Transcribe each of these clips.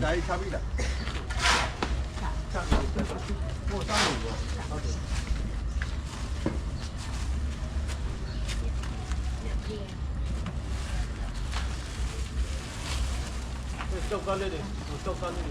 在下面的，下面的，莫上头了。在高山那里，在高山那里。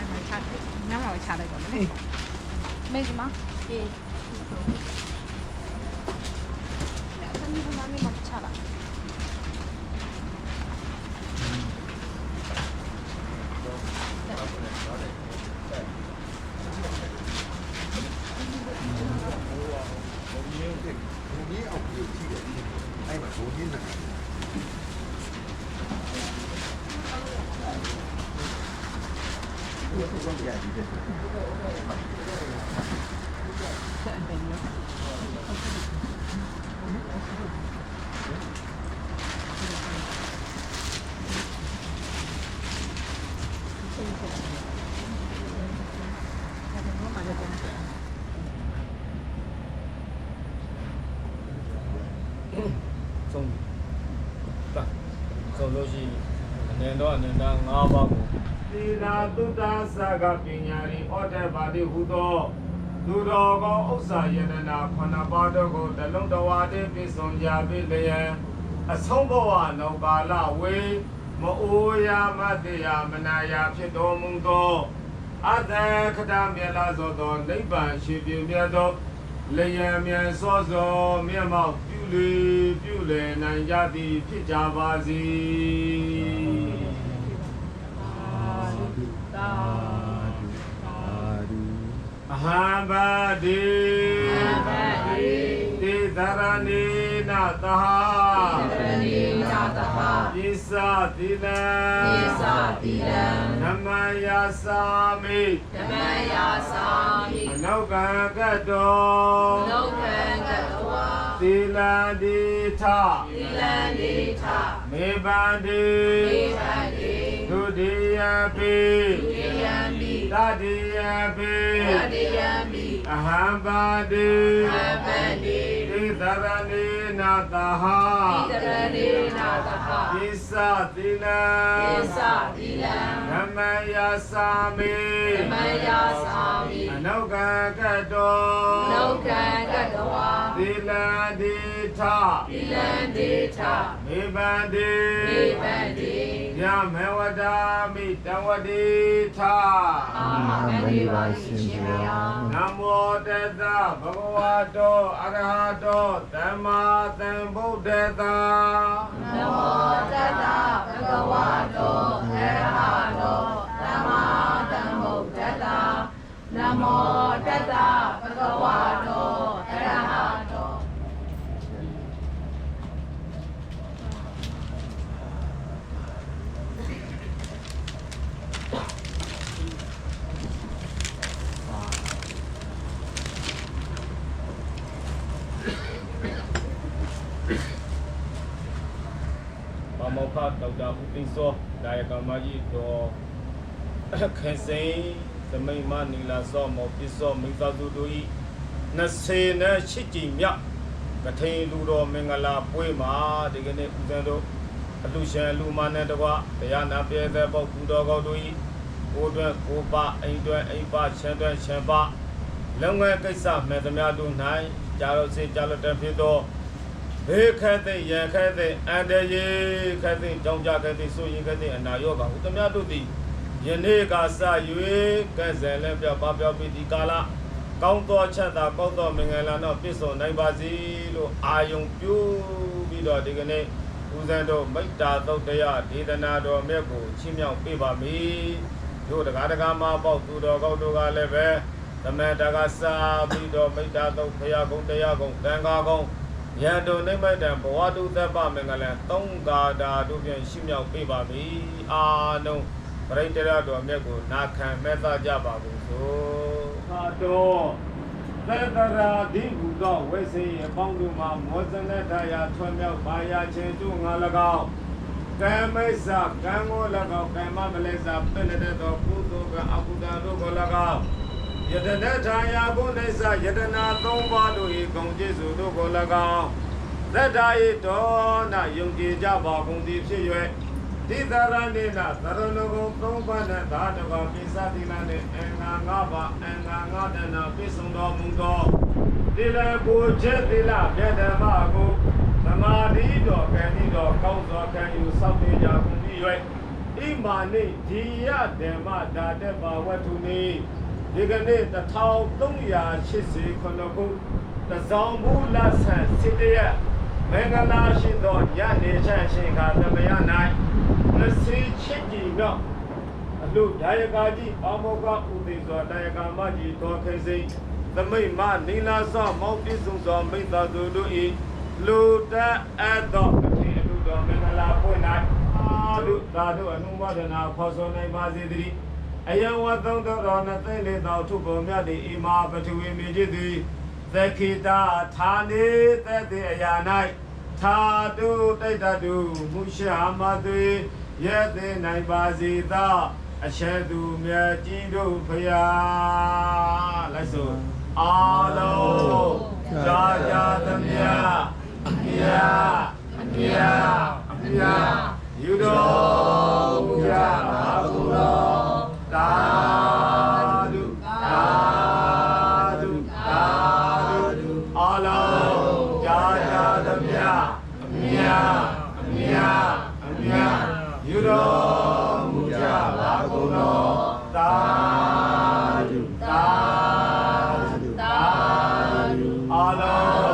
အေးနံကားကနေပိတ်လို့ကားကနေပိတ်တော့နိုင်တယ်ထွက်လာဝိုင်းမှာချတယ်နားမှာချလိုက်ပါမယ်မေးမအေးဆန်ဒီကမှမမချလာဘုံကြီးဘုံကြီးအောင်ပြီးကြည့်တယ်အဲ့မှာဘုံကြီးနာ ဒီကတော့ကြာကြည့်တယ်ဆုံးတာဆုံးလို့ သီလသုတ္တသကပညာရီဩတ္တပါတိဟုသောသူတော်ကောင်းဥစ္စာယတနာခဏပါးတို့ကိုတလုံးတဝါတည်းပြည့်စုံကြပြီလျက်အဆုံးဘဝနောကာလဝေမအိုယာမတေယမနာယာဖြစ်တော်မူသောအတ္တခတမြတ်လာသောသောနိဗ္ဗာန်ရှိပြမြတ်သောလျံမြန်စောစောမျက်မှောက်ပြုလေပြုလေနိုင်ကြသည်ဖြစ်ကြပါစေ တာအဟံဘာတိဘတ်ဒီတေသရဏေနသဟသရဏီနာတဟပိသတိလံသေသတိလံနမယာသာမိဓမ္မယာသာမိအနောက်ကံကတောလောကံကတဝါသီလံတိထသီလံဒီထမေဘန္တိေဘံဒီဒုတိ ယပိတေယံမိတတိယပိသတေယံမိအဟံဘာတိအဘန္ဒီတေသရဏေနသဟသရဏီနာတဟပိသတိလံသေသတိလံဓမ္မယာသာမိဓမ္မယာသာမိအနောက်ကံကတောလောကံကတဝါသီလံတိထသီလံဒီထမေဘန္တိေဘံဒီ ယမေဝဒာမိတဝတိထအာမဂန္ဒီပါရှင်ရှင်ဗျာနမောတတဘဂဝတောအရဟတောသမ္မာသမ္ဗုဒ္ဓတ္တနမောတတ္တဘဂဝတောအရဟတောသမ္မာသမ္ဗုဒ္ဓတ္တနမောတတ္တဘဂဝတောအရဟတော ဗမော ခဒေါက်တာဦးသိန်းစောဒါယကမကြီးတော်ခင်စိန်သမိန်မနီလာစောမောပစ္စောမိသားစုတို့ဤ20နဲ့8ကြိမ်မြောက်ကထိန်လူတော်မင်္ဂလာပွဲမှာဒီကနေ့ဦးဇင်းတို့အလူရှင်အလူမနဲ့တကွာတရားနာပြည့်တဲ့ပုဂ္ဂိုလ်တော်ကောက်တို့ဤကိုယ်တွင်ကိုယ်ပအိမ်တွင်အိမ်ပချမ်းတွင်ချမ်းပလုံငယ်ကိစ္စမဲ့သမျှတို့၌ကြာလို့စေကြာလို့တဖြစ်သော ဘေးခဲတဲ့ရန်ခဲတဲ့အန္တရာယ်ခဲတဲ့ကြောင်းကြခဲတဲ့ဆိုရင်ခဲတဲ့အနာရောဂါဟုသမျှတို့သည်ယနေ့ကစ၍ကဲ့စံလည်းပြောပါပြောပြီးဒီကာလကောင်းသောချက်သာကောင်းသောမင်္ဂလာတော့ပြည့်စုံနိုင်ပါစေလို့အာယုံပြုပြီးတော့ဒီကနေ့ဦးဇင်းတို့မိတ္တာသုတ်တရားဒေသနာတော်မြတ်ကိုချီးမြှောက်ပေးပါမယ်တို့တရားတရားမှာပေါ့သူတော်ကောက်တို့ကလည်းပဲသမဏတကစာပြီးတော့မိတ္တာသုတ်ဖရာကုံတရားကုံတန်ခါကုံ ယံတုန်နိမိတ်တံဘဝတုသဗ္ဗမင်္ဂလာသုံးကာတာတို့ပြန်ချီးမြှောက်ပေးပါမယ်အာလုံးပရိတ္တရတော်မြတ်ကိုနာခံမဲ့သားကြပါကုန်သို့သာတော်သတ္တရာဒီဟုသောဝိစေအပေါင်းတို့မှာမောဇနတရာထွံ့မြောက်ပါရခြင်းတို့ငါ၎င်းကံမိစ္ဆာကံကို၎င်းကံမမလိစ္ဆာပိဏတသောကုသိုလ်ကအကုသိုလ်တို့ကို၎င်း ယတနထာယာဘုနိစ္စယတနာသုံးပါးတို့၏ဂုံကျေးဇူးတို့ကို၎င်းသတ္တာယေတောနာယုံကြည်ကြပါကုန်သည်ဖြစ်၍တိသရဏိနာသရဏဂုံသုံးပါးနဲ့သာတကောပိသတိနာနှင့်အင်္ဂါ၅ပါးအင်္ဂါ၅တနာပြည့်စုံတော်မူသောတိလကိုချက်တိလမြတ်ဓမ္မကိုသမာဓိတော်ကံဤတော်ကောင်းစွာခံယူစောင့်နေကြကုန်ပြီး၍ဣမာနိဒီယဓမ္မဒါတက်ပါဝတ္ထုနေ ဒီကနေ့1380ခုတစောင်းဘူးလဆန်စစ်တရမင်္ဂလာရှိသောညနေချမ်းရှင်ခါသမယ၌မစီချစ်ကြည်တော့အလူဒါယကာကြီးအာမောကဥသိစွာဒါယကာမကြီးတော်ခေစိတ်သမိတ်မနီလာစောမောင်ပြည့်စုံစွာမိသားစုတို့ဤလူတတ်အပ်သောအထင်အလူတော်မင်္ဂလာပွင့်၌အာလူသာတို့အနုမောဒနာခေါ်ဆိုနိုင်ပါစေတည်း အယံဝသုံးတော်နှစ်သိန်းလေးသောထုပုံမြတ်သည်ဣမာပထဝီမြေကြီးသည်သခိတာဌာနေသက်သည်အရာ၌သာတုတိတ်တတုမုရှာမသွေရဲ့သိနိုင်ပါစေသောအချက်သူမြတ်ကြီးတို့ဖရာလိုက်စို့အာလုံး အလုံးကြာကြာသမျှအမြအမြအမြယူတော်မူကြပါကုန်တော်သာဓုသာဓုသာဓုအလုံး